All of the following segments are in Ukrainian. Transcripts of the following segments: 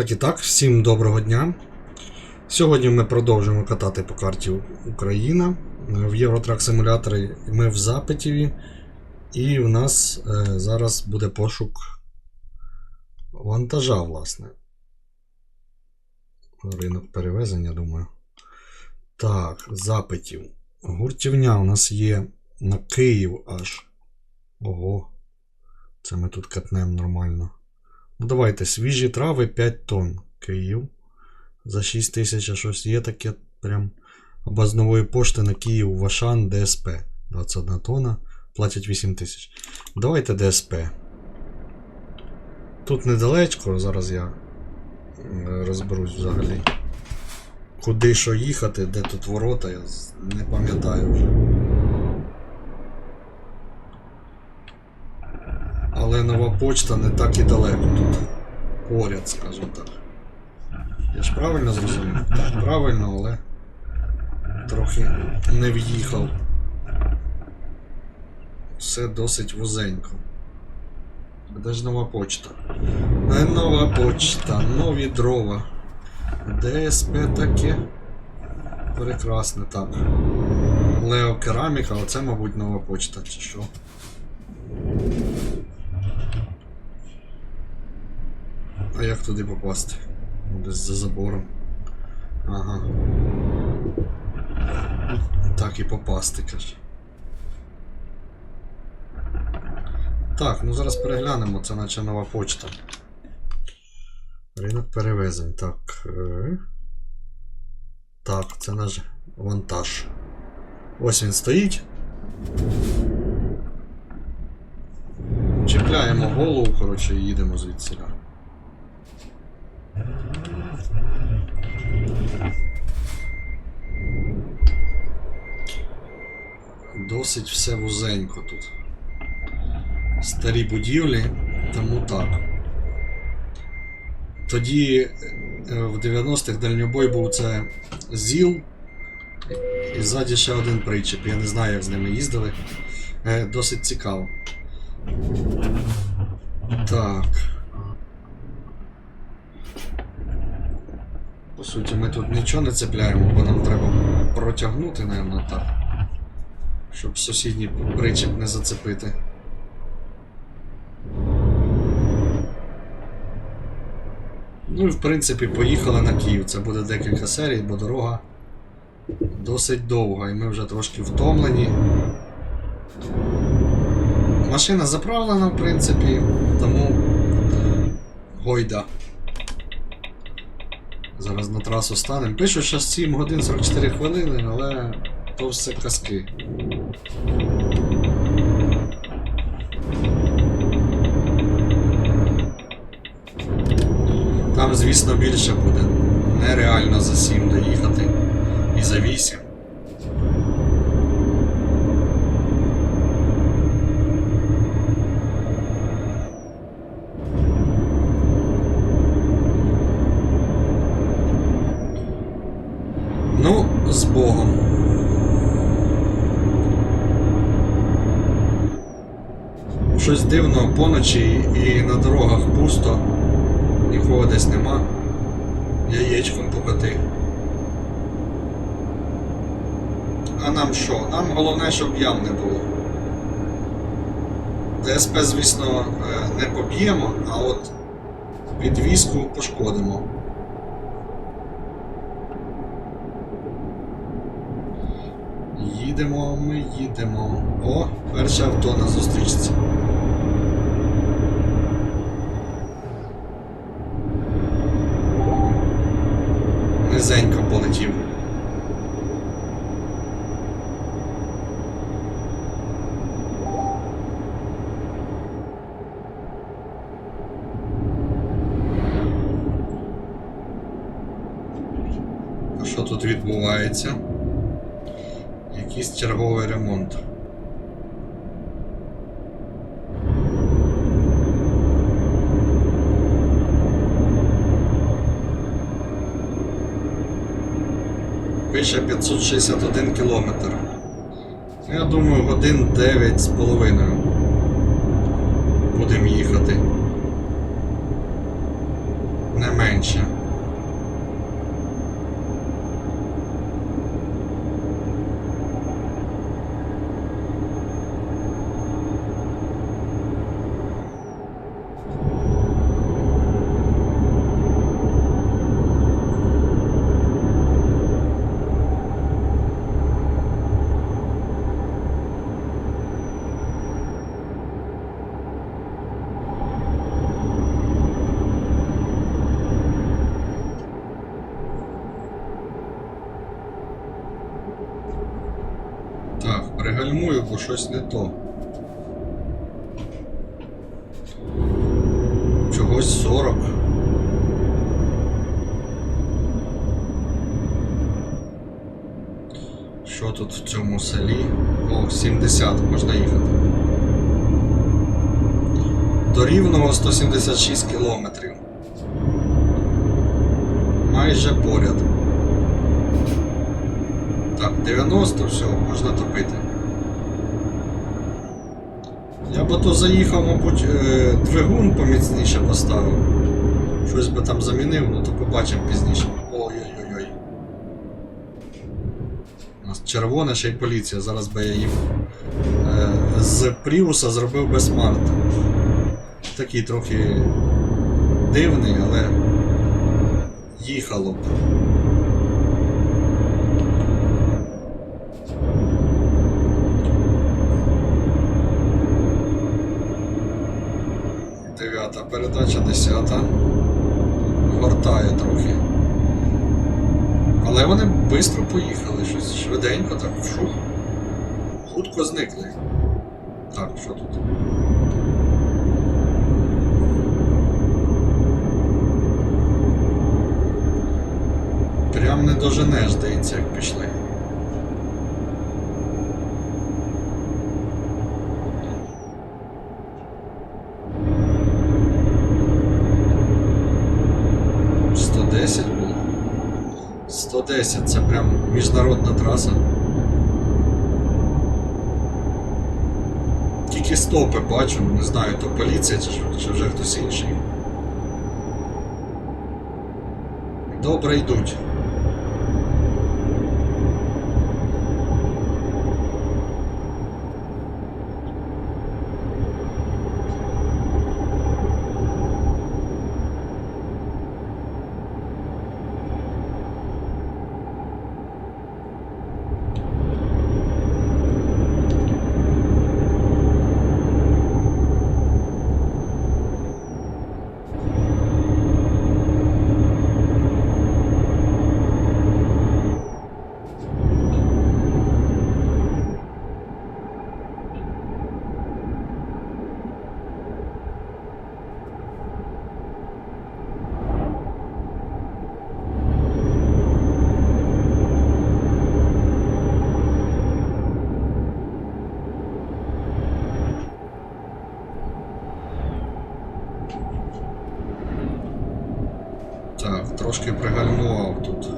Так і так, всім доброго дня. Сьогодні ми продовжуємо катати по карті Україна в Євротрак симуляторі. Ми в Запитіві, і в нас е, зараз буде пошук вантажа, власне. Ринок перевезення, думаю. Так, запитів. Гуртівня у нас є на Київ аж. Ого. Це ми тут катнемо нормально. Ну, давайте, свіжі трави 5 тонн. Київ. За 6 тисяч щось є таке прям. Або пошти на Київ Вашан ДСП. 21 тонна. Платять 8 тисяч. Давайте ДСП. Тут недалечко, зараз я розберусь взагалі. Куди що їхати, де тут ворота, я не пам'ятаю вже. Нова почта не так і далеко тут. Поряд, скажімо так. Я ж правильно зрозумів? Так, правильно, але трохи не в'їхав. Все досить вузенько. Де ж нова почта? Е, Нова почта, нові дрова. ДСП таке. Прекрасне, так. Лео Кераміка, оце, мабуть, нова почта, чи що? А як туди попасти? Ну, Десь за забором. Ага. Так і попасти, каже. Так, ну зараз переглянемо, це наче нова почта. Ринок перевезень. Так. е. Так, це наш вантаж. Ось він стоїть. Чіпляємо голову, коротше, і їдемо звідси. Досить все вузенько тут. Старі будівлі, тому так. Тоді е, в 90-х дальньобой був це ЗІЛ. І ззаді ще один причіп. Я не знаю, як з ними їздили. Е, Досить цікаво. Так. По суті, ми тут нічого не цепляємо, бо нам треба протягнути, напевно, так. Щоб сусідній причіп не зацепити. Ну і в принципі поїхали на Київ. Це буде декілька серій, бо дорога досить довга і ми вже трошки втомлені. Машина заправлена, в принципі, тому гойда. Зараз на трасу станемо. Пишу, що 7 годин 44 хвилини, але то все казки. Там, звісно, більше буде. Нереально за 7 доїхати. І за 8. Ну, з Богом. Щось дивно поночі і на дорогах пусто, нікого десь нема. Яєчком покати. А нам що? Нам головне, щоб ям не було. ДСП, звісно, е, не поб'ємо, а от підвіску пошкодимо. Їдемо, ми їдемо. О, перше авто на зустрічці. Що тут відбувається? Якийсь черговий ремонт. Пише 561 кілометр. Я думаю, годин 9 з половиною. Будемо їхати. Не менше. Так, пригальмую, бо щось не то. Чогось 40. Що тут в цьому селі? О, 70, можна їхати. До рівного 176 кілометрів. Майже поряд. Так, 90, все, можна топити. Я би то заїхав, мабуть, е, двигун поміцніше поставив. Щось би там замінив, ну то побачимо пізніше. Ой-ой-ой. У нас червоне ще й поліція. Зараз би я їм е, з Пріуса зробив би смарт. Такий трохи дивний, але їхало б. Передача, десята. Гортає трохи. Але вони швидко поїхали, щось швиденько так вшух. Хутко зникли. Так, що тут? Прям не доженеш, здається, як пішли. Сто десять було. 110 це прям міжнародна траса. Тільки стопи бачу, не знаю, то поліція чи, чи вже хтось інший. Добре йдуть. Так, трошки пригальмував тут.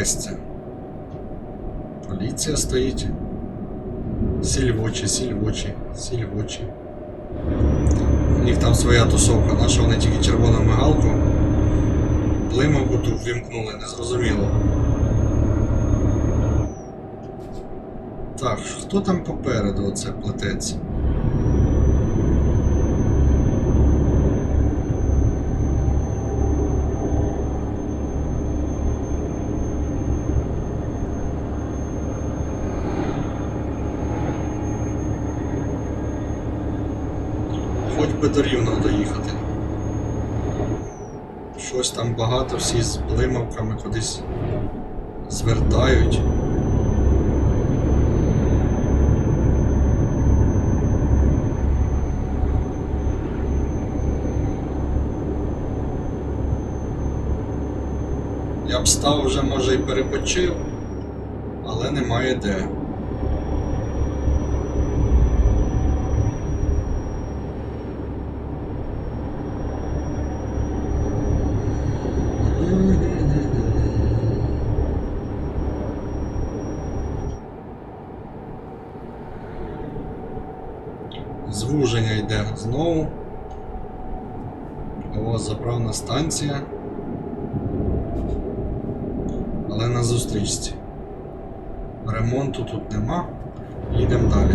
Перехрестя. Поліція стоїть. Сільвочі, сільвочі, сільвочі. У них там своя тусовка, наша вони тільки червону мигалку. Блимавку тут ввімкнули, незрозуміло. Так, хто там попереду оце плететься? Хоч би до рівного доїхати. Щось там багато, всі з блимавками кудись звертають. Я б став вже, може, і перепочив, але немає де. Звуження йде знову. О, О, заправна станція. Але на зустрічці. Ремонту тут нема. Їдемо далі.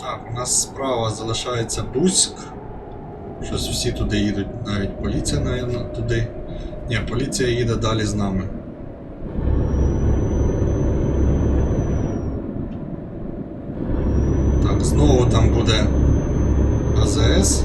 Так, у справа залишається Буськ. Щось всі туди їдуть, навіть поліція, навіть туди. Ні, поліція їде далі з нами. Так, знову там буде АЗС.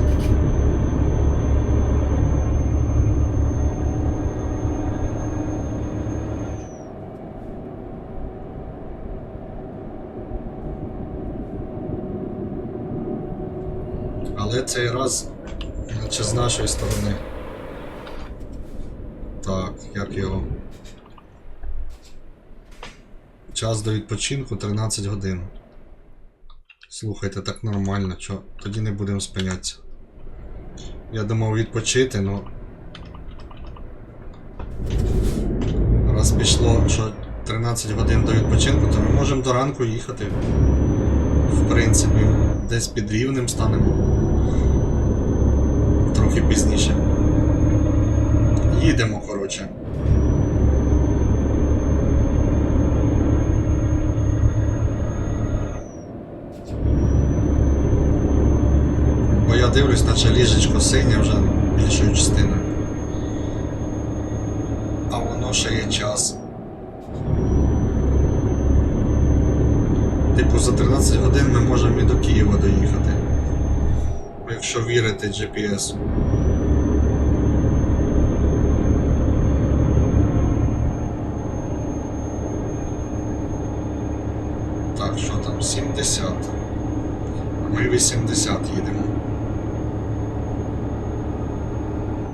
Але цей раз наче з нашої сторони. Так, як його. Час до відпочинку 13 годин. Слухайте, так нормально, чо? Тоді не будемо спинятися. Я думав відпочити, ну. Раз пішло, що 13 годин до відпочинку, то ми можемо до ранку їхати. В принципі, десь під рівнем станемо. Трохи пізніше. Їдемо, коротше. Бо я дивлюсь, наче ліжечко синє вже більшою частиною. А воно ще є час. Типу за 13 годин ми можемо і до Києва доїхати. Якщо вірити GPS. Так, що там? 70. А ми 80 їдемо.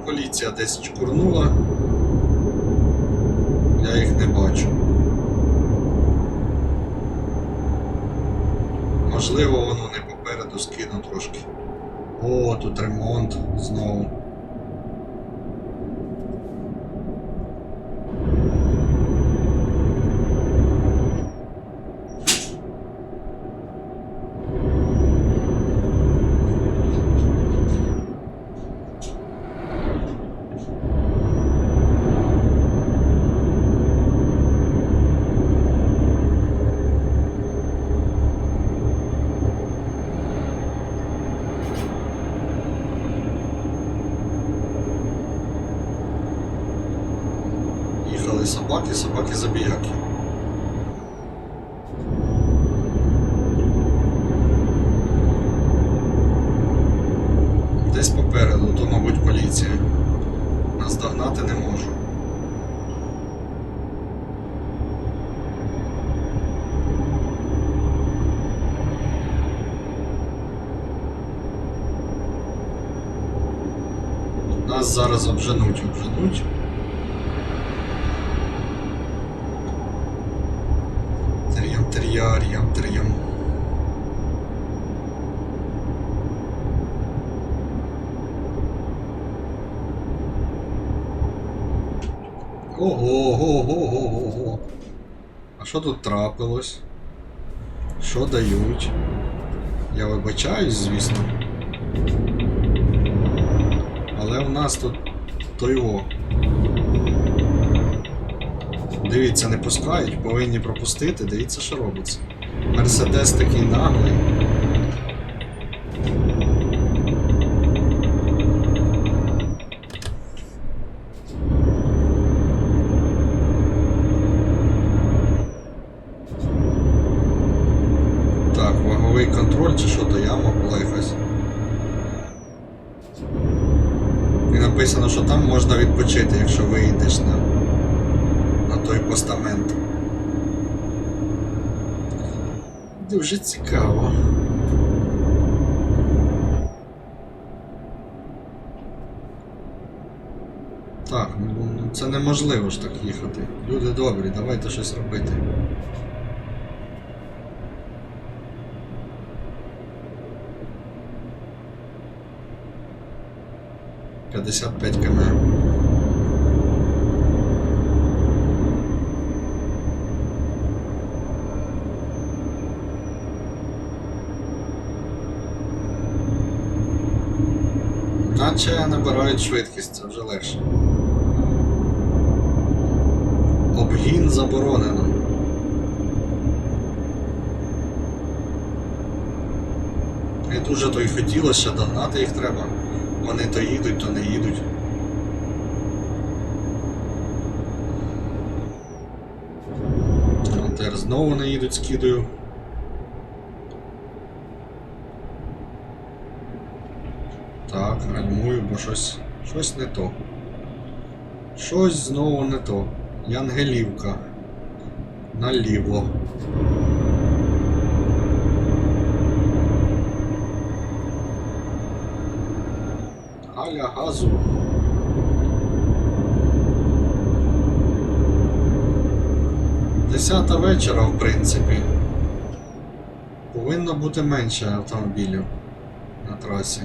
Поліція десь чкурнула. Я їх не бачу. Можливо, воно не попереду скину трошки. О, тут ремонт знову. Попереду, то, мабуть, поліція. Нас догнати не можу. Нас зараз обженуть, обженуть. Тріям, тріаріям, тріям. Ого, ого, ого, ого, ого. А що тут трапилось? Що дають? Я вибачаюсь, звісно. Але в нас тут то його. Дивіться, не пускають, повинні пропустити, дивіться, що робиться. Мерседес такий наглий. Так, ваговий контроль чи що то яма була якась. І написано, що там можна відпочити, якщо виїдеш на, на той постамент. Дуже цікаво. Так, ну це неможливо ж так їхати. Люди добрі, давайте щось робити. П'ятдесят п'ять км. Наче набирають швидкість, це вже легше. Обгін заборонено. Не дуже то й хотілося, догнати їх треба. Вони то їдуть, то не їдуть. Тепер знову не їдуть, скидаю. Так, гальмую, бо щось. щось не то. Щось знову не то. Янгелівка. Наліво. Галя газу. Десята вечора, в принципі. Повинно бути менше автомобілів на трасі.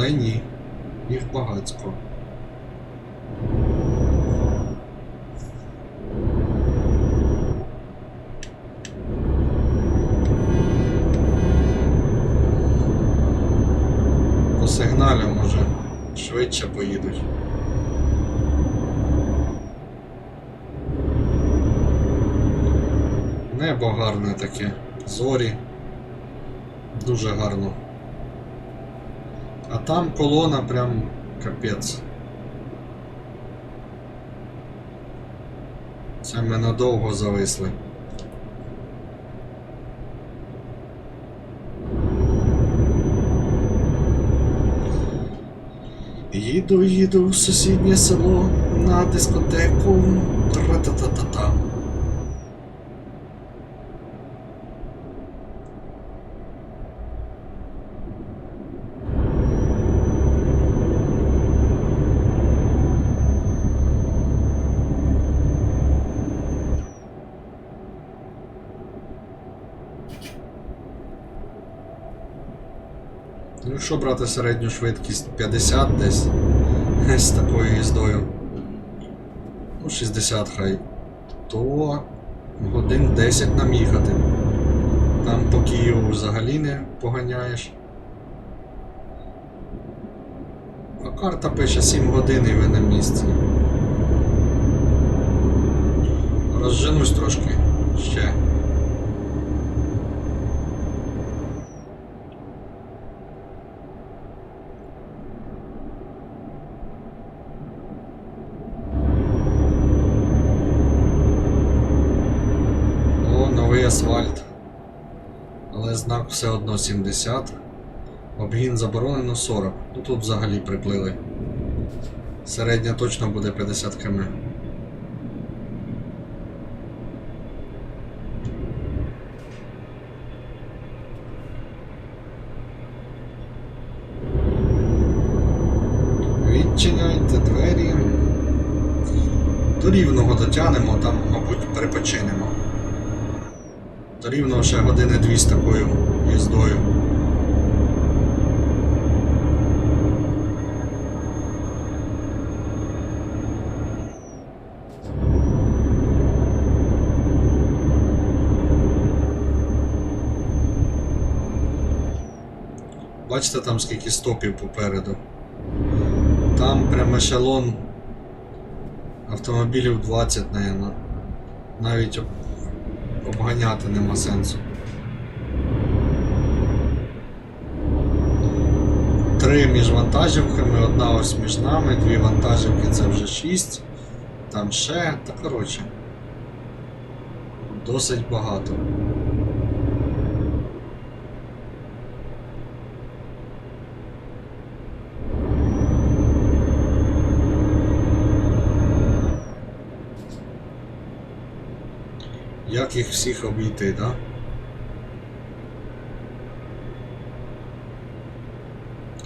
Але ні, їх багатько. По сигналю може швидше поїдуть. Небо гарне таке, зорі. Дуже гарно. А там колона прям капець. Це ми надовго зависли. Їду, їду в сусіднє село на дискотеку. Тра-та-та-та-та. Ну, якщо брати середню швидкість 50 десь з такою їздою, ну 60 хай, то годин 10 нам їхати. Там по Києву взагалі не поганяєш. А карта пише 7 годин і ви на місці. Розженусь трошки ще. О, новий асфальт. Але знак все одно 70. Обгін заборонено 40. Ну тут взагалі приплили. Середня точно буде 50 км. рівно ще години дві з такою їздою. Бачите там скільки стопів попереду? Там прямо ешелон автомобілів 20, мабуть. Навіть обганяти нема сенсу. Три між вантажівками, одна ось між нами, дві вантажівки це вже шість. Там ще, та коротше. Досить багато. Їх всіх обійти, да?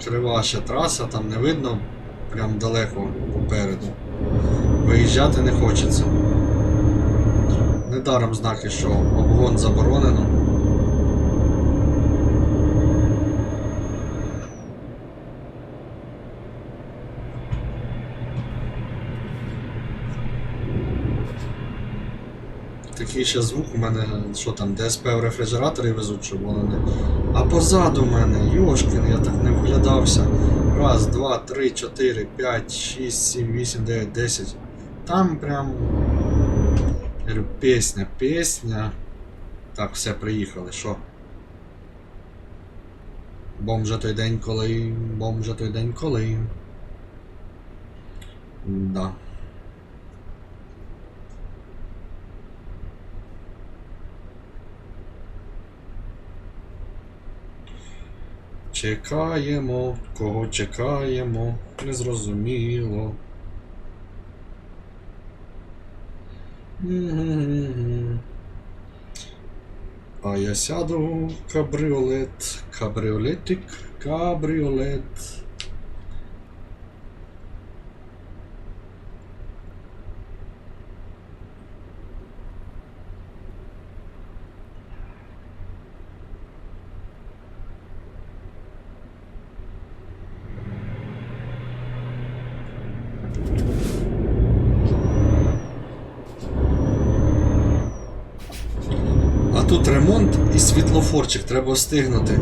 Крива ще траса, там не видно прям далеко попереду. Виїжджати не хочеться. Недаром знаки, що обгон заборонено. Такий ще звук у мене, що там, ДСП в рефрижераторі везуть, щоб воно не. А позаду мене, Йошкін, я так не вглядався. Раз, два, три, чотири, п'ять, шість, сім, вісім, дев'ять, десять. Там прям. Я говорю, пісня, пісня. Так, все, приїхали, що? Бомжа той день коли. Бомжа той день коли. Да. Чекаємо, кого чекаємо, незрозуміло. А я сяду кабріолет, кабріолетик, кабріолет. Тут ремонт і світлофорчик, треба встигнути.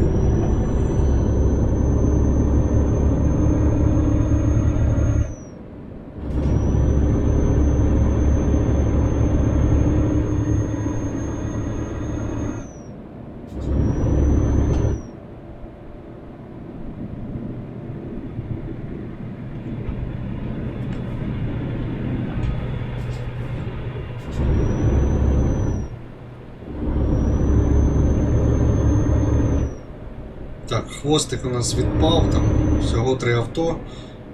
Так, хвостик у нас відпав, там всього три авто,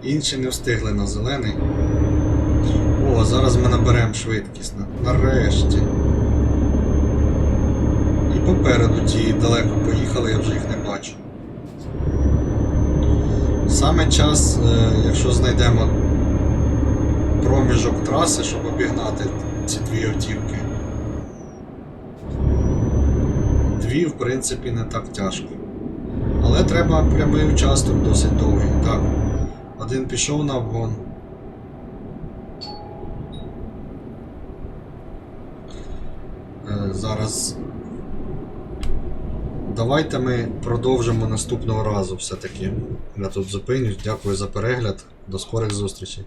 інші не встигли на зелений. О, зараз ми наберемо швидкість. на- Нарешті. І попереду ті далеко поїхали, я вже їх не бачу. Саме час, е, якщо знайдемо проміжок траси, щоб обігнати ці дві автівки. Дві, в принципі, не так тяжко. Але треба прямий участок досить довгий. Так. Один пішов на обгон. Е, зараз. Давайте ми продовжимо наступного разу все-таки. Я тут зупинюсь. Дякую за перегляд. До скорих зустрічей.